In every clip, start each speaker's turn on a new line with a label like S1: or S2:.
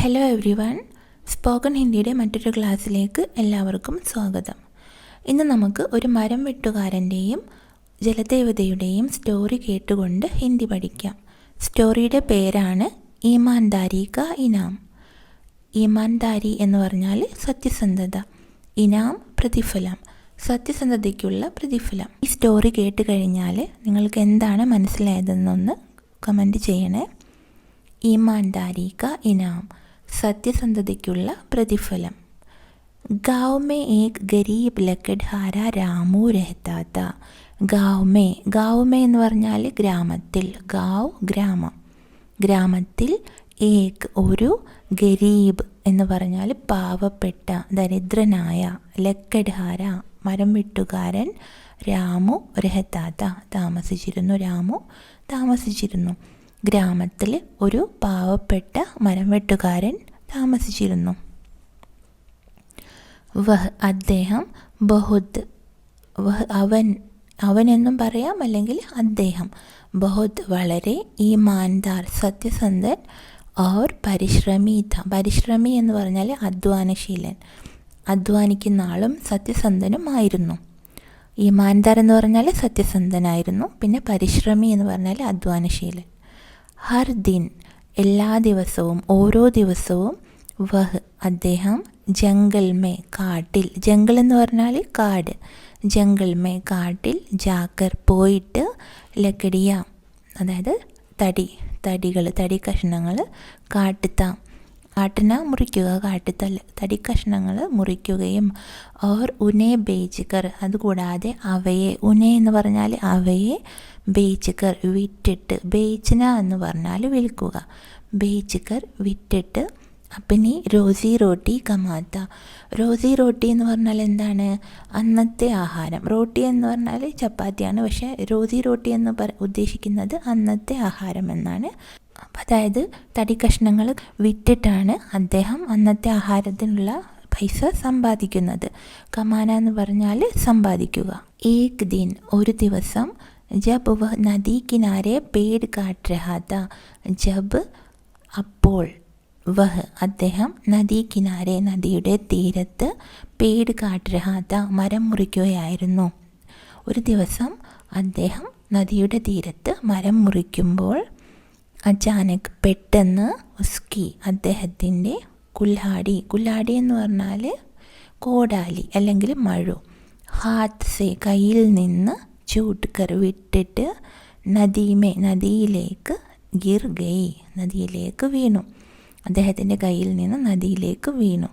S1: Hello everyone spoken ഹിന്ദിയുടെ മറ്റൊരു ക്ലാസ്സിലേക്ക് എല്ലാവർക്കും സ്വാഗതം. ഇന്ന് നമുക്ക് ഒരു മരം വെട്ടുകാരന്റെയും ജലദേവതയുടെയും സ്റ്റോറി കേട്ടുകൊണ്ട് ഹിന്ദി പഠിക്കാം. സ്റ്റോറിയുടെ പേരാണ് ഈമാൻദാരി ക ഇനാം. ഈമാൻദാരി എന്ന് പറഞ്ഞാൽ സത്യസന്ധത ഇനാം പ്രതിഫലം സത്യസന്ധതയ്ക്കുള്ള പ്രതിഫലം. ഈ സ്റ്റോറി കേട്ട് കഴിഞ്ഞാൽ നിങ്ങൾക്ക് എന്താണ് മനസ്സിലായതെന്നൊന്ന് കമന്റ് ചെയ്യണേ. ഈമാൻദാരി ക ഇനാം. സത്യസന്ധതയ്ക്കുള്ള പ്രതിഫലം गांव में एक गरीब लकड़हारा രാമു രഹത്താത്ത ഗാവ് മേ ഗാവ് മേ എന്ന് പറഞ്ഞാൽ ഗ്രാമത്തിൽ ഗാവ് ഗ്രാമം ഗ്രാമത്തിൽ ഏക് ഒരു ഗരീബ് എന്ന് പറഞ്ഞാൽ പാവപ്പെട്ട ദരിദ്രനായ ലക്കഡ്ഹാര മരം വെട്ടുകാരൻ രാമു രഹത്താത്ത താമസിച്ചിരുന്നു രാമു താമസിച്ചിരുന്നു ഗ്രാമത്തിൽ ഒരു പാവപ്പെട്ട മരം വെട്ടുകാരൻ താമസിച്ചിരുന്നു. വഹ് അദ്ദേഹം ബഹുദ് വഹ് അവൻ അവനെന്നും പറയാം അല്ലെങ്കിൽ അദ്ദേഹം. ബഹുദ് വളരെ ഈമാൻദാർ സത്യസന്ധൻ ഓർ പരിശ്രമീത പരിശ്രമി എന്ന് പറഞ്ഞാൽ അധ്വാനശീലൻ. അധ്വാനിക്കുന്ന ആളും സത്യസന്ധനുമായിരുന്നു ഈമാൻദാർ എന്ന് പറഞ്ഞാൽ സത്യസന്ധനായിരുന്നു പിന്നെ പരിശ്രമി എന്ന് പറഞ്ഞാൽ അധ്വാനശീലൻ. ഹർ ദിൻ എല്ലാ ദിവസവും ഓരോ ദിവസവും വഹ്. അദ്ദേഹം ജംഗൽ മേ കാട്ടിൽ ജംഗൽ എന്ന് പറഞ്ഞാൽ കാട്. ജംഗൽ മേ കാട്ടിൽ ജാക്കർ പോയിട്ട് ലക്കടിയ. അതായത് തടി തടികൾ തടി കഷ്ണങ്ങൾ കാട്ടുത്ത. കാട്ടിന മുറിക്കുക കാട്ടിത്തല്ല് തടി കഷ്ണങ്ങൾ മുറിക്കുകയും ഓർ ഉനെ ബേച്ചിക്കർ അതുകൂടാതെ അവയെ ഉനെ എന്ന് പറഞ്ഞാൽ അവയെ ബേച്ചിക്കർ വിറ്റിട്ട് ബേച്ചിന എന്ന് പറഞ്ഞാൽ വിൽക്കുക. ബേച്ചിക്കർ വിറ്റിട്ട് അപ്പനി റോസി റോട്ടി കമാത്ത. റോസി റോട്ടി എന്ന് പറഞ്ഞാൽ എന്താണ്? അന്നത്തെ ആഹാരം. റോട്ടി എന്ന് പറഞ്ഞാൽ ചപ്പാത്തിയാണ്. പക്ഷേ റോസി റോട്ടി എന്ന് പറ ഉദ്ദേശിക്കുന്നത് അന്നത്തെ ആഹാരം എന്നാണ്. അതായത് തടി കഷ്ണങ്ങൾ വിറ്റിട്ടാണ് അദ്ദേഹം അന്നത്തെ ആഹാരത്തിനുള്ള പൈസ സമ്പാദിക്കുന്നത്. കമാന എന്ന് പറഞ്ഞാൽ സമ്പാദിക്കുക. ഏക് ദിൻ ഒരു ദിവസം ജബ് നദി കിനാരെ പേട് കാട്ട് ജബ് അപ്പോൾ വഹ് അദ്ദേഹം നദീ കിനാരെ നദിയുടെ തീരത്ത് പേട് കാട്ട് മരം മുറിക്കുകയായിരുന്നു. ഒരു ദിവസം അദ്ദേഹം നദിയുടെ തീരത്ത് മരം മുറിക്കുമ്പോൾ അചാനക് പെട്ടെന്ന് ഉസ്കി അദ്ദേഹത്തിന്റെ കുൽഹാടി കുൽഹാടി എന്ന് പറഞ്ഞാൽ കോടാലി അല്ലെങ്കിൽ മഴു. ഹാത്ത് സെ കയ്യിൽ നിന്ന് ചൂട്ടുകർ വിട്ടിട്ട് നദീമേ നദിയിലേക്ക് ഗിർ ഗയി നദിയിലേക്ക് വീണു. അദ്ദേഹത്തിന്റെ കയ്യിൽ നിന്ന് നദിയിലേക്ക് വീണു.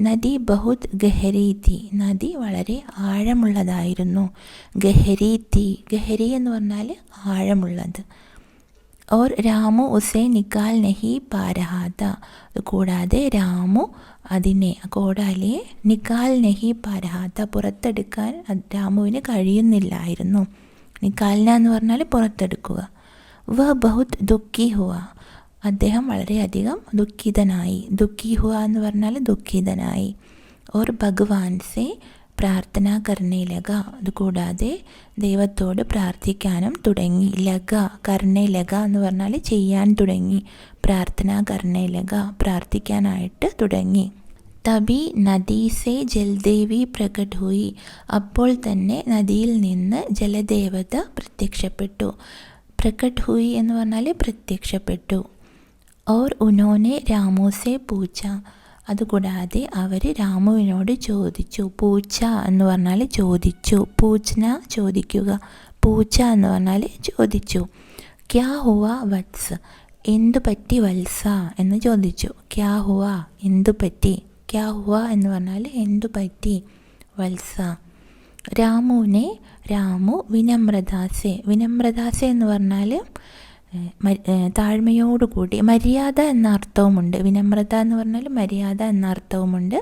S1: നദി ബഹുത് ഗഹരീതി. നദി വളരെ ആഴമുള്ളതായിരുന്നു. ഗഹരീതി ഗഹരി എന്ന് പറഞ്ഞാൽ ആഴമുള്ളത്. ഓർ രാമു ഉസെ നിക്കാൽ നഹി പാരഹാത്ത കൂടാതെ രാമു അതിനെ കോടാലിയെ നിക്കാൽ നഹി പാരഹാത്ത പുറത്തെടുക്കാൻ രാമുവിന് കഴിയുന്നില്ലായിരുന്നു। നിക്കാലിന എന്ന് പറഞ്ഞാൽ പുറത്തെടുക്കുക। വ ബഹുത് ദുഃഖി ഹുവ। അദ്ദേഹം വളരെയധികം ദുഃഖിതനായി। ദുഃഖി ഹുവ എന്ന് പറഞ്ഞാൽ ദുഃഖിതനായി। ഓർ ഭഗവാൻ സെ പ്രാർത്ഥന കർണയിലക അതുകൂടാതെ ദൈവത്തോട് പ്രാർത്ഥിക്കാനും തുടങ്ങി. ലക കർണയിലക എന്ന് പറഞ്ഞാൽ ചെയ്യാൻ തുടങ്ങി. പ്രാർത്ഥന കർണയിലക പ്രാർത്ഥിക്കാനായിട്ട് തുടങ്ങി. തബി നദീസെ ജൽദേവി പ്രകട് ഹുയി അപ്പോൾ തന്നെ നദിയിൽ നിന്ന് ജലദേവത പ്രത്യക്ഷപ്പെട്ടു. പ്രകട് ഹുയി എന്ന് പറഞ്ഞാൽ പ്രത്യക്ഷപ്പെട്ടു. ഓർ ഉനോനെ രാമോസെ പൂച്ച. അതുകൂടാതെ അവർ രാമുവിനോട് ചോദിച്ചു പൂച്ച എന്ന് പറഞ്ഞാൽ ചോദിച്ചു പൂച്ചന ചോദിക്കുക പൂച്ച എന്ന് പറഞ്ഞാൽ ചോദിച്ചു ക്യാ ഹുവ വത്സ്? എന്തു പറ്റി വത്സ? എന്ന് ചോദിച്ചു ക്യാ ഹുവ? എന്തു പറ്റി? ക്യാ ഹുവ എന്ന് പറഞ്ഞാൽ എന്തു പറ്റി വത്സ? രാമുവിനെ രാമു വിനമ്രദാസെ വിനമ്രദാസെ എന്ന് പറഞ്ഞാൽ താഴ്മയോടുകൂടി മര്യാദ എന്ന അർത്ഥവുമുണ്ട് വിനമ്രത എന്ന് പറഞ്ഞാൽ മര്യാദ എന്ന അർത്ഥവുമുണ്ട്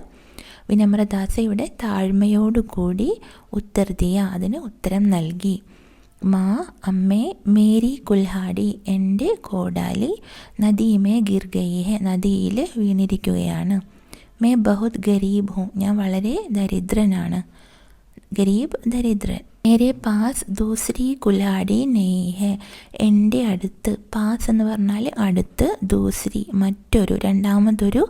S1: വിനമ്രദാസ ഇവിടെ താഴ്മയോടുകൂടി ഉത്തർദിയ അതിന് ഉത്തരം നൽകി. മാ അമ്മേ മേരി കുൽഹാടി എന്റെ കോടാലി നദിമേ ഗിർഗയെ നദിയിൽ വീണിരിക്കുകയാണ്. മേ ബഹുത് ഗരീബ് ഹും ഞാൻ വളരെ ദരിദ്രനാണ്. ഗരീബ് ദരിദ്രൻ. മേരെ പാസ് ദൂസരി കുലാടി നെയ് ഹെ എന്റെ അടുത്ത് പാസ് എന്ന് പറഞ്ഞാൽ അടുത്ത് ദൂസരി മറ്റൊരു രണ്ടാമതൊരു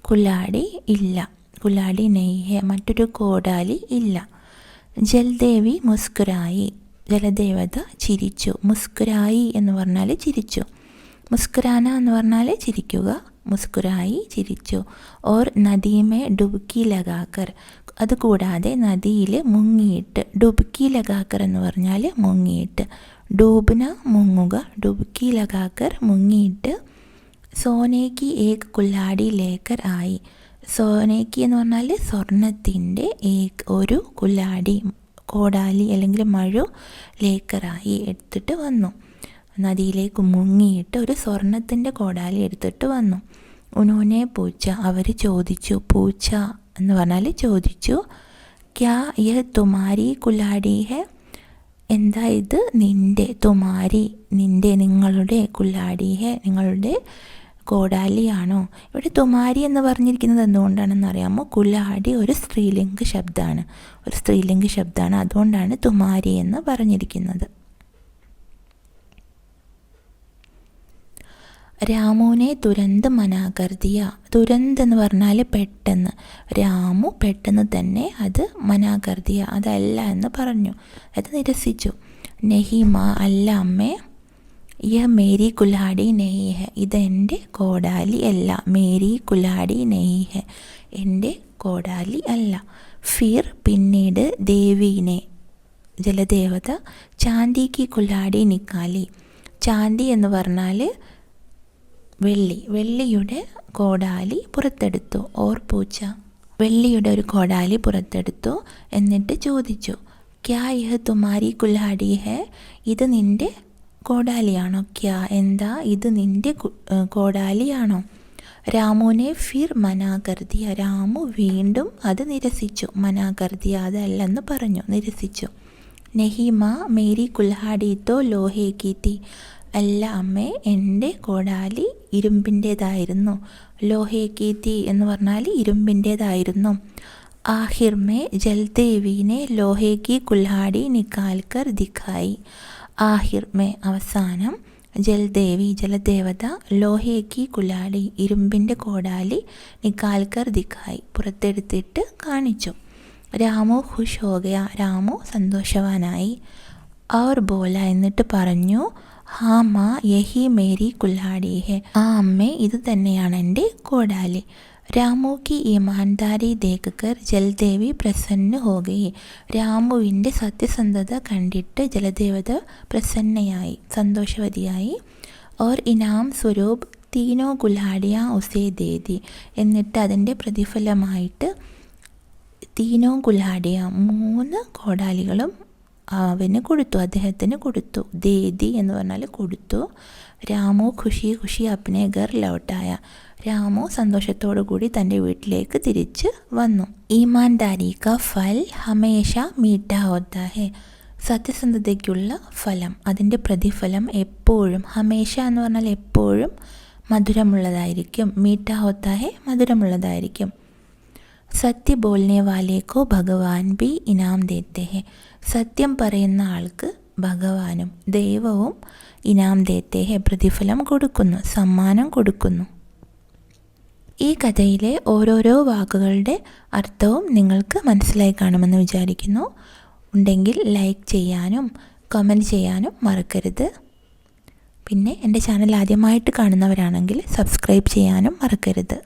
S1: കുലാടി ഇല്ല കുലാടി നെയ് ഹെ മറ്റൊരു കോടാലി ഇല്ല. ജൽദേവി മുസ്കുരായി ജലദേവത ചിരിച്ചു മുസ്കുരായി എന്ന് പറഞ്ഞാൽ ചിരിച്ചു മുസ്കുരാന എന്ന് പറഞ്ഞാൽ ചിരിക്കുക മുസ്കുരായി ചിരിച്ചു ഓർ നദിമേ ഡുബുക്കി ലഗാക്കർ അതുകൂടാതെ നദിയിൽ മുങ്ങിയിട്ട് ഡുബുക്കി ലഗാക്കർ എന്ന് പറഞ്ഞാൽ മുങ്ങിയിട്ട് ഡൂബ്ന മുങ്ങുക ഡുബുക്കി ലഗാക്കർ മുങ്ങിയിട്ട് സോനേക്ക് ഏക് കുല്ലാടി ലേക്കർ ആയി. സോനേക്ക് എന്ന് പറഞ്ഞാൽ സ്വർണത്തിന്റെ ഏക് ഒരു കുല്ലാടി കോടാലി അല്ലെങ്കിൽ മഴു ലേക്കറായി എടുത്തിട്ട് വന്നു. നദിയിലേക്ക് മുങ്ങിയിട്ട് ഒരു സ്വർണത്തിന്റെ കോടാലി എടുത്തിട്ട് വന്നു. ഉനോനെ പൂച്ച അവർ ചോദിച്ചു പൂച്ച എന്ന് പറഞ്ഞാൽ ചോദിച്ചു ക്യാ യ തുമാരി കുലാടി ഹെ? എന്താ ഇത് നിന്റെ തുമാരി നിന്റെ നിങ്ങളുടെ കുല്ലാടി ഹെ? നിങ്ങളുടെ കോടാലിയാണോ? ഇവിടെ തുമാരി എന്ന് പറഞ്ഞിരിക്കുന്നത് എന്തുകൊണ്ടാണെന്ന് അറിയാമോ? കുലാടി ഒരു സ്ത്രീലിംഗ ശബ്ദമാണ്. ഒരു സ്ത്രീലിംഗ ശബ്ദമാണ്. അതുകൊണ്ടാണ് തുമാരി എന്ന് പറഞ്ഞിരിക്കുന്നത്. രാമുവിനെ തുരന്ത് മനാകർതിയ എന്ന് പറഞ്ഞാൽ പെട്ടെന്ന്. രാമു പെട്ടെന്ന് തന്നെ അത് മനാകർതിയ അതല്ല എന്ന് പറഞ്ഞു. അത് നിരസിച്ചു. നെഹിമ അല്ല അമ്മേ. യ മേരി കുലാടി നെയ് ഹെ ഇതെന്റെ കോടാലി അല്ല. മേരി കുലാടി നെയ് ഹെ എന്റെ കോടാലി അല്ല. ഫിർ പിന്നീട് ദേവീനെ ജലദേവത ചാന്തിക്ക് കുലാടി നിക്കാലി. ചാന്തി എന്ന് പറഞ്ഞാൽ വെള്ളി. വെള്ളിയുടെ കോടാലി പുറത്തെടുത്തു. ഓർ പൂച്ച. വെള്ളിയുടെ ഒരു കോടാലി പുറത്തെടുത്തു എന്നിട്ട് ചോദിച്ചു ക്യാ ഇഹ് തുമാരി കുൽഹാടി ഹെ? ഇത് നിന്റെ കോടാലിയാണോ? ക്യാ എന്താ ഇത് നിന്റെ കോടാലിയാണോ? രാമുവിനെ ഫിർ മനാകർദിയ രാമു വീണ്ടും അത് നിരസിച്ചു. മനാകർദിയ അതല്ലെന്ന് പറഞ്ഞു. നിരസിച്ചു. നെഹിമ മേരി കുൽഹാടി തോ ലോഹേ കീത്തി അല്ല അമ്മേ എന്റെ കോടാലി ഇരുമ്പിന്റേതായിരുന്നു. ലോഹേ എന്ന് പറഞ്ഞാൽ ഇരുമ്പിന്റേതായിരുന്നു. ആഹിർമേ ജൽദേവീനെ ലോഹേ കി കുൽഹാടി നിക്കാൽക്കർ ദിഖായി. ആഹിർ മേ അവസാനം ജൽദേവി ജലദേവത ലോഹേക്കി കുലാടി ഇരുമ്പിന്റെ കോടാലി നിക്കാൽക്കർ ദിഖായി പുറത്തെടുത്തിട്ട് കാണിച്ചു. രാമു ഖുഷ് ഹോഗയ രാമു സന്തോഷവാനായി. അവർ ബോല എന്നിട്ട് പറഞ്ഞു ഹാ മാ യഹി മേരി കുല്ലാടി ഹെ ആ അമ്മേ ഇത് തന്നെയാണ് എന്റെ കോടാലി. രാമു കി ഈമാൻദാരി ജലദേവി പ്രസന്ന ഹോകയി രാമുവിന്റെ സത്യസന്ധത കണ്ടിട്ട് ജലദേവത പ്രസന്നയായി സന്തോഷവതിയായി. ഓർ ഇനാം സ്വരൂപ് തീനോ ഗുലാഡിയ ഉസേ ദേദി. എന്നിട്ട് അതിന്റെ പ്രതിഫലമായിട്ട് തീനോ ഗുലാഡിയ മൂന്ന് കോടാലികളും അവന് കൊടുത്തു അദ്ദേഹത്തിന് കൊടുത്തു. ദേദി എന്ന് പറഞ്ഞാൽ കൊടുത്തു. രാമു ഖുഷി ഖുഷി അപ്നെ ഗർ ലൗട്ടായ. രാമു സന്തോഷത്തോടു കൂടി തന്റെ വീട്ടിലേക്ക് തിരിച്ച് വന്നു. ഈമാൻദാരി ക ഫൽ ഹമേഷ മീട്ട സത്യസന്ധതയ്ക്കുള്ള ഫലം. അതിന്റെ പ്രതിഫലം എപ്പോഴും ഹമേഷ എന്ന് പറഞ്ഞാൽ എപ്പോഴും മധുരമുള്ളതായിരിക്കും. മീട്ട മധുരമുള്ളതായിരിക്കും. സത്യ ബോൾനെ വാലേക്കോ ഭഗവാൻ ബി ഇനാം ദേത്തേഹെ സത്യം പറയുന്ന ആൾക്ക് ഭഗവാനും ദൈവവും ഇനാം ദേത്തേഹെ പ്രതിഫലം കൊടുക്കുന്നു സമ്മാനം കൊടുക്കുന്നു. ഈ കഥയിലെ ഓരോരോ വാക്കുകളുടെ അർത്ഥവും നിങ്ങൾക്ക് മനസ്സിലായി കാണുമെന്ന് വിചാരിക്കുന്നു. ഉണ്ടെങ്കിൽ ലൈക്ക് ചെയ്യാനും കമന്റ് ചെയ്യാനും മറക്കരുത്. പിന്നെ എന്റെ ചാനൽ ആദ്യമായിട്ട് കാണുന്നവരാണെങ്കിൽ സബ്സ്ക്രൈബ് ചെയ്യാനും മറക്കരുത്.